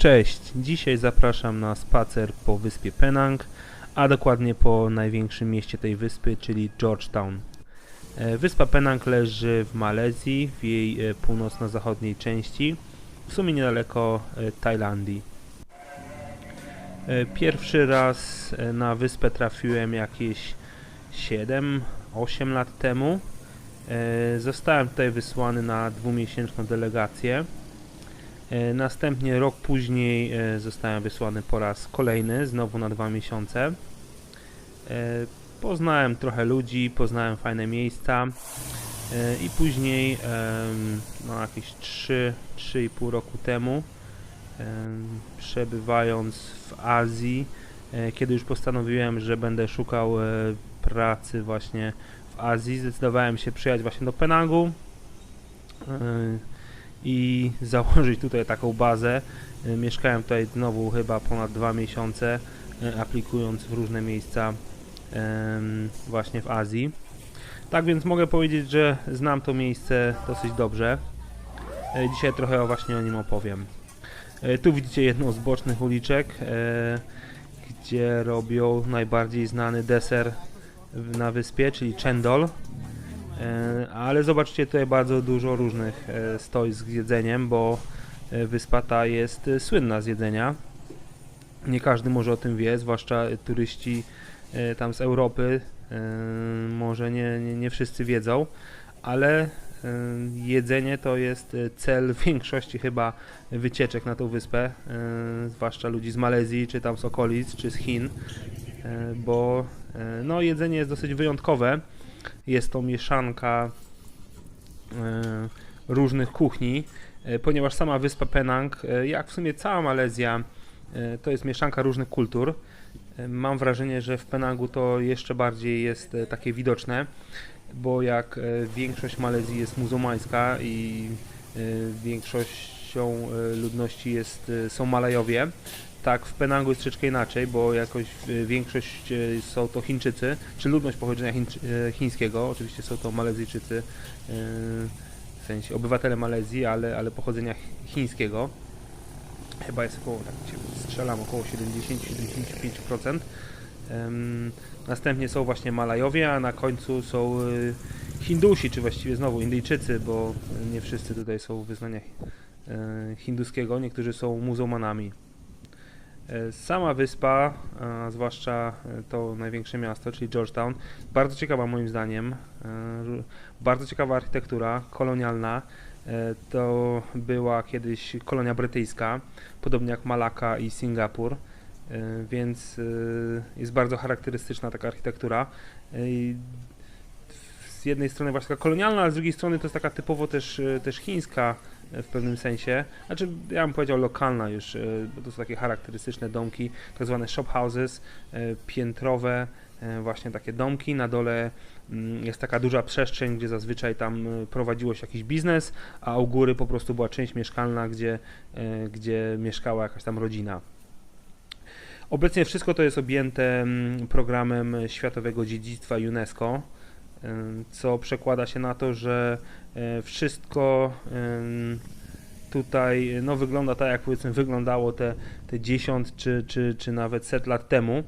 Cześć, dzisiaj zapraszam na spacer po wyspie Penang, a dokładnie po największym mieście tej wyspy, czyli Georgetown. E, Wyspa Penang leży w Malezji, w jej e, północno-zachodniej części, w sumie niedaleko e, Tajlandii. Pierwszy raz na wyspę trafiłem jakieś 7-8 lat temu. Zostałem tutaj wysłany na dwumiesięczną delegację. E, Następnie rok później e, zostałem wysłany po raz kolejny, znowu na dwa miesiące. E, Poznałem trochę ludzi, poznałem fajne miejsca i później, no jakieś 3, 3,5 roku temu, em, przebywając w Azji, kiedy już postanowiłem, że będę szukał pracy właśnie w Azji, zdecydowałem się przyjechać właśnie do Penangu. E, i założyć tutaj taką bazę. Y, Mieszkałem tutaj znowu chyba ponad dwa miesiące, y, aplikując w różne miejsca właśnie w Azji. Tak więc mogę powiedzieć, że znam to miejsce dosyć dobrze. Y, Dzisiaj trochę właśnie o nim opowiem. Tu widzicie jedną z bocznych uliczek, e, gdzie robią najbardziej znany deser na wyspie, czyli chendol. E, Ale zobaczcie tutaj bardzo dużo różnych e, stoisk z jedzeniem, bo e, wyspa ta jest słynna z jedzenia. Nie każdy może o tym wie, zwłaszcza turyści tam z Europy. Może nie, nie, nie wszyscy wiedzą, ale jedzenie to jest cel większości chyba wycieczek na tą wyspę, zwłaszcza ludzi z Malezji, czy tam z okolic, czy z Chin, bo no, jedzenie jest dosyć wyjątkowe jest to mieszanka e, różnych kuchni, e, ponieważ sama wyspa Penang, e, jak w sumie cała Malezja, to jest mieszanka różnych kultur. Mam wrażenie, że w Penangu to jeszcze bardziej jest takie widoczne, bo jak większość Malezji jest muzułmańska i większością ludności jest, są Malajowie, tak, w Penangu jest troszeczkę inaczej, bo jakoś e, większość e, są to Chińczycy, czy ludność pochodzenia e, chińskiego, oczywiście są to Malezyjczycy, w sensie obywatele Malezji, ale, ale pochodzenia chi- chińskiego. Chyba jest około, tak strzelam, około 70-75%. Em, Następnie są właśnie Malajowie, a na końcu są Hindusi, czy właściwie znowu Indyjczycy, bo nie wszyscy tutaj są wyznania hinduskiego, niektórzy są muzułmanami. E, Sama wyspa, a zwłaszcza e, to największe miasto, czyli Georgetown, bardzo ciekawa moim zdaniem. e, Bardzo ciekawa architektura, kolonialna. E, To była kiedyś kolonia brytyjska, podobnie jak Malaka i Singapur, e, więc e, jest bardzo charakterystyczna taka architektura. E, Z jednej strony właśnie taka kolonialna, a z drugiej strony to jest taka typowo też, e, też chińska e, w pewnym sensie. Znaczy, ja bym powiedział lokalna już, e, bo to są takie charakterystyczne domki, tak zwane shop houses, e, piętrowe, e, właśnie takie domki. Na dole mm, jest taka duża przestrzeń, gdzie zazwyczaj tam prowadziło się jakiś biznes, a u góry po prostu była część mieszkalna, gdzie, gdzie mieszkała jakaś tam rodzina. Obecnie wszystko to jest objęte mm, programem Światowego Dziedzictwa UNESCO, co przekłada się na to, że e, wszystko tutaj no, wygląda tak, jak powiedzmy wyglądało te, te 10 czy, czy, czy nawet set lat temu.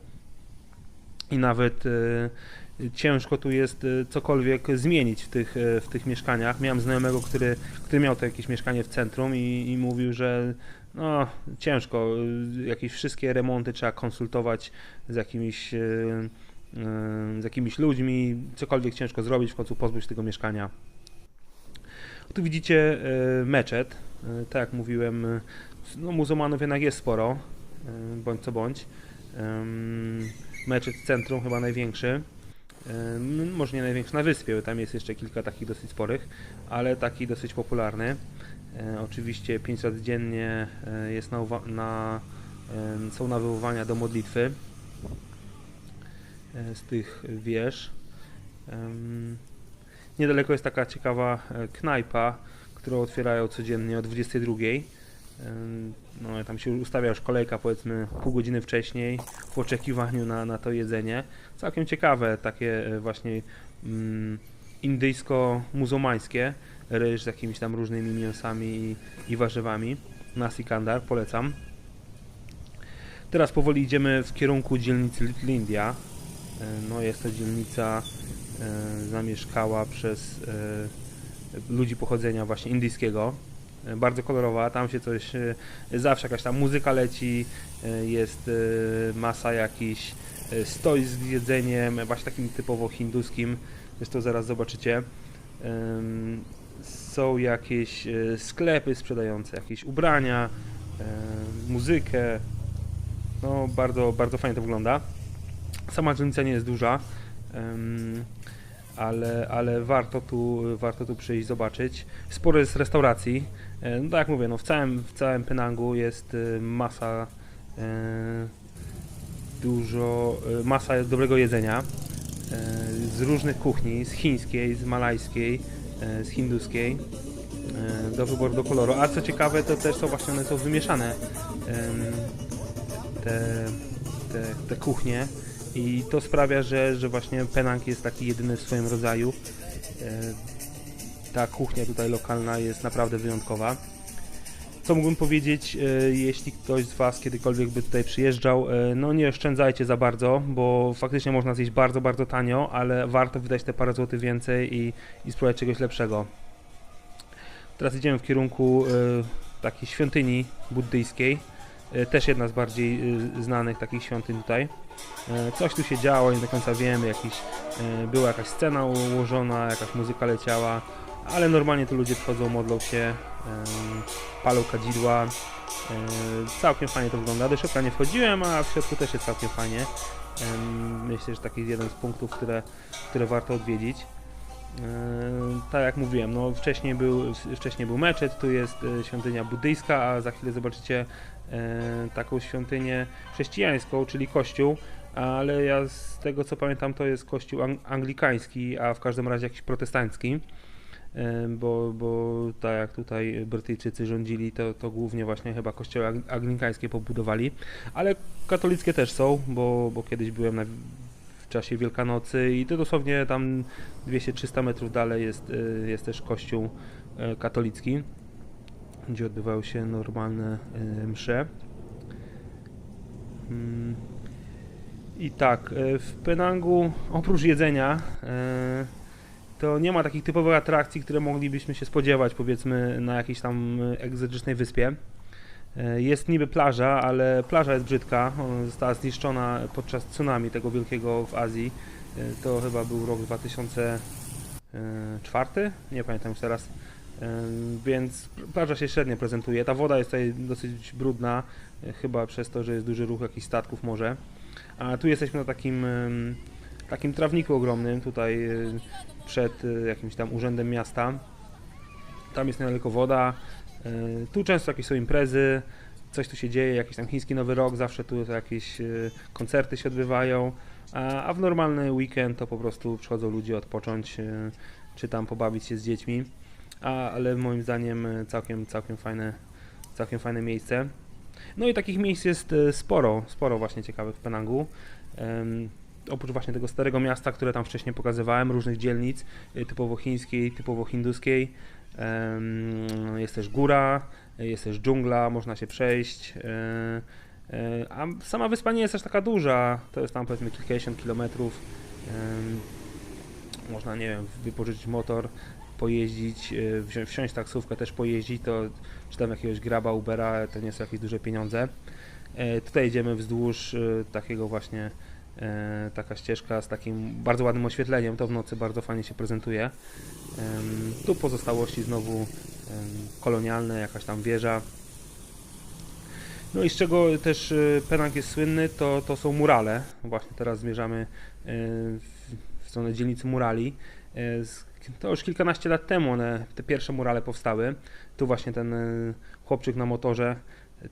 I nawet e, ciężko tu jest e, cokolwiek zmienić w tych, w tych mieszkaniach. Miałem znajomego, który, który miał to jakieś mieszkanie w centrum i, i mówił, że no ciężko, jakieś wszystkie remonty trzeba konsultować z jakimiś, z jakimiś ludźmi, cokolwiek ciężko zrobić, w końcu pozbyć się tego mieszkania. Tu widzicie e, meczet, E, tak jak mówiłem, e, no, muzułmanów jednak jest sporo, bądź co bądź. Meczet centrum chyba największy. Em, Może nie największy na wyspie, bo tam jest jeszcze kilka takich dosyć sporych, ale taki dosyć popularny. Oczywiście 5 razy dziennie jest na, na, są nawoływania do modlitwy z tych wież. Niedaleko jest taka ciekawa e, knajpa, którą otwierają codziennie o 22. Ym, No, tam się ustawia już kolejka powiedzmy pół godziny wcześniej w oczekiwaniu na, na to jedzenie. Całkiem ciekawe, takie e, właśnie mm, indyjsko-muzułmańskie, ryż z jakimiś tam różnymi mięsami i, i warzywami. Nasi kandar, polecam. Teraz powoli idziemy w kierunku dzielnicy Little India. No jest to dzielnica e, zamieszkała przez e, ludzi pochodzenia właśnie indyjskiego. Bardzo kolorowa, tam się coś, zawsze jakaś tam muzyka leci, jest masa jakichś e, stoi z jedzeniem, właśnie takim typowo hinduskim, zresztą zaraz zobaczycie. Są jakieś sklepy sprzedające jakieś ubrania, muzykę. No, bardzo, bardzo fajnie to wygląda. Sama dzielnica nie jest duża, ale, ale warto, tu, warto tu przyjść zobaczyć. Sporo jest restauracji. E, No tak jak mówię, no w, całym, w całym Penangu jest e, masa e, dużo, masa dobrego jedzenia z różnych kuchni, z chińskiej, z malajskiej, z hinduskiej do wyboru, do koloru. A co ciekawe, to też są właśnie one są wymieszane te, te, te kuchnie i to sprawia, że, że właśnie Penang jest taki jedyny w swoim rodzaju. E, Ta kuchnia tutaj lokalna jest naprawdę wyjątkowa. Co mógłbym powiedzieć, e, jeśli ktoś z Was kiedykolwiek by tutaj przyjeżdżał, e, no nie oszczędzajcie za bardzo, bo faktycznie można zjeść bardzo, bardzo tanio, ale warto wydać te parę złotych więcej i, i spróbować czegoś lepszego. Teraz idziemy w kierunku takiej świątyni buddyjskiej, też jedna z bardziej znanych takich świątyń tutaj. E, Coś tu się działo, nie do końca wiemy, jakiś, e, była jakaś scena ułożona, jakaś muzyka leciała, ale normalnie tu ludzie przychodzą, modlą się, em, palą kadzidła. E, Całkiem fajnie to wygląda. Do środka nie wchodziłem, a w środku też jest całkiem fajnie. Myślę, że taki jest jeden z punktów, które, które warto odwiedzić. E, Tak jak mówiłem, no wcześniej był, wcześniej był meczet, tu jest e, świątynia buddyjska, a za chwilę zobaczycie e, taką świątynię chrześcijańską, czyli kościół, ale ja z tego co pamiętam to jest kościół ang- anglikański, a w każdym razie jakiś protestancki, e, bo, bo tak jak tutaj Brytyjczycy rządzili, to, to głównie właśnie chyba kościoły ang- anglikańskie pobudowali, ale katolickie też są, bo, bo kiedyś byłem na, w czasie Wielkanocy i to dosłownie tam 200-300 metrów dalej jest, e, jest też kościół e, katolicki, gdzie odbywały się normalne e, msze. Mm. I tak, e, w Penangu oprócz jedzenia e, to nie ma takich typowych atrakcji, które moglibyśmy się spodziewać powiedzmy na jakiejś tam egzotycznej wyspie. Jest niby plaża, ale plaża jest brzydka. Ona została zniszczona podczas tsunami tego wielkiego w Azji. To chyba był rok 2004, nie pamiętam już teraz. Więc plaża się średnio prezentuje. Ta woda jest tutaj dosyć brudna, e, chyba przez to, że jest duży ruch jakichś statków może. A tu jesteśmy na takim, takim trawniku ogromnym, tutaj e, przed e, jakimś tam urzędem miasta. Tam jest niedaleko woda. Tu często jakieś są imprezy, coś tu się dzieje, jakiś tam chiński Nowy Rok, zawsze tu jakieś koncerty się odbywają. A, w normalny weekend to po prostu przychodzą ludzie odpocząć, czy tam pobawić się z dziećmi. A, ale moim zdaniem e, całkiem, całkiem fajne, całkiem fajne miejsce. No i takich miejsc jest e, sporo, sporo właśnie ciekawych w Penangu. Em, oprócz właśnie tego starego miasta, które tam wcześniej pokazywałem, różnych dzielnic, e, typowo chińskiej, typowo hinduskiej. Em, Jest też góra, jest też dżungla, można się przejść. e, A sama wyspa nie jest aż taka duża, to jest tam powiedzmy kilkadziesiąt kilometrów. Można, nie wiem, wypożyczyć motor, pojeździć, e, wziąć, wsiąść taksówkę, też pojeździć, to czy tam jakiegoś graba, Ubera, to nie są jakieś duże pieniądze. E, Tutaj idziemy wzdłuż e, takiego właśnie, taka ścieżka z takim bardzo ładnym oświetleniem, to w nocy bardzo fajnie się prezentuje. Tu pozostałości znowu kolonialne, jakaś tam wieża. No i z czego też Penang jest słynny, to, to są murale. Właśnie teraz zmierzamy w stronę dzielnicy murali. To już kilkanaście lat temu one, te pierwsze murale powstały. Tu właśnie ten e, chłopczyk na motorze,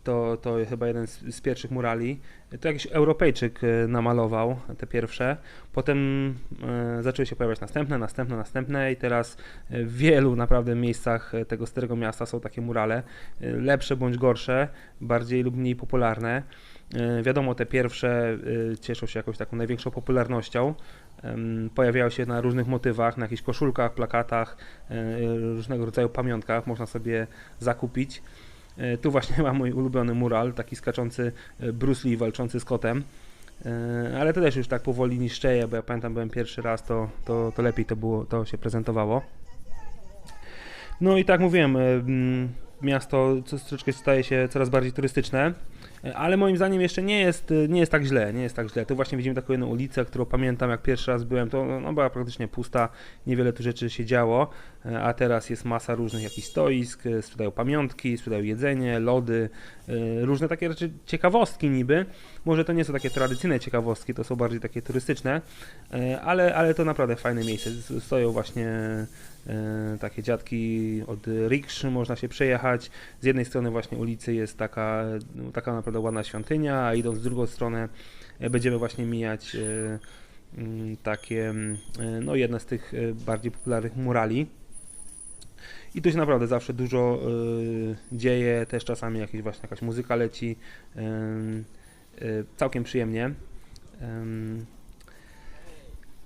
to, to chyba jeden z, z pierwszych murali. To jakiś Europejczyk e, namalował te pierwsze. Potem e, zaczęły się pojawiać następne, następne, następne i teraz w wielu naprawdę miejscach e, tego starego miasta są takie murale. Lepsze bądź gorsze, bardziej lub mniej popularne. E, Wiadomo, te pierwsze e, cieszą się jakąś taką największą popularnością. Em, Pojawiają się na różnych motywach, na jakichś koszulkach, plakatach, e, różnego rodzaju pamiątkach, można sobie zakupić. E, Tu właśnie mam mój ulubiony mural, taki skaczący e, Bruce Lee walczący z kotem. Ale to też już tak powoli niszczeje, bo ja pamiętam, byłem pierwszy raz, to, to, to lepiej to było, to się prezentowało. No i tak mówiłem, miasto troszeczkę staje się coraz bardziej turystyczne, ale moim zdaniem jeszcze nie jest, nie jest tak źle, nie jest tak źle. Tu właśnie widzimy taką jedną ulicę, którą pamiętam jak pierwszy raz byłem, to no, była praktycznie pusta, niewiele tu rzeczy się działo, e, a teraz jest masa różnych jakichś stoisk, e, sprzedają pamiątki, sprzedają jedzenie, lody, e, różne takie rzeczy, ciekawostki niby. Może to nie są takie tradycyjne ciekawostki, to są bardziej takie turystyczne, ale, ale to naprawdę fajne miejsce. Stoją właśnie takie dziadki od riksz, można się przejechać. Z jednej strony właśnie ulicy jest taka, taka naprawdę ładna świątynia, a idąc w drugą stronę e, będziemy właśnie mijać e, mm, takie, mm, e, no jedne z tych e, bardziej popularnych murali. I tu się naprawdę zawsze dużo e, dzieje, też czasami jakieś właśnie jakaś muzyka leci. em, e, całkiem przyjemnie.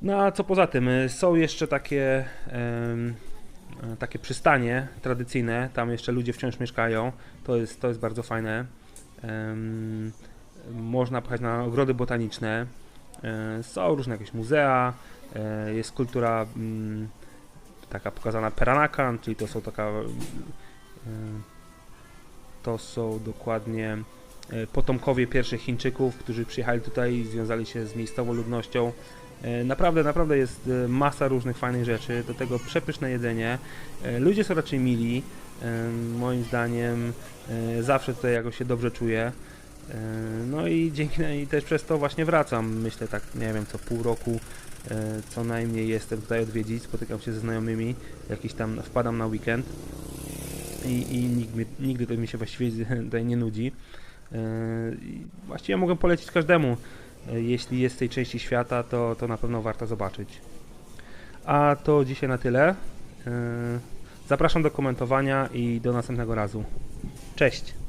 No a co poza tym, y, są jeszcze takie, e, takie przystanie tradycyjne, tam jeszcze ludzie wciąż mieszkają, to jest, to jest bardzo fajne. Można pojechać na ogrody botaniczne, e, są różne jakieś muzea, e, jest kultura mm, taka pokazana Peranakan, czyli to są taka to są dokładnie potomkowie pierwszych Chińczyków, którzy przyjechali tutaj i związali się z miejscową ludnością. E, Naprawdę, naprawdę jest e, masa różnych fajnych rzeczy, do tego przepyszne jedzenie. E, Ludzie są raczej mili, moim zdaniem zawsze tutaj jakoś się dobrze czuję. No i dzięki i też przez to właśnie wracam, myślę tak, nie wiem, co pół roku co najmniej jestem tutaj odwiedzić, spotykam się ze znajomymi, jakiś tam wpadam na weekend i, i nigdy, nigdy to mi się właściwie tutaj nie nudzi. Właściwie mogę polecić każdemu, jeśli jest z tej części świata, to, to na pewno warto zobaczyć. A to dzisiaj na tyle. E, Zapraszam do komentowania i do następnego razu. Cześć!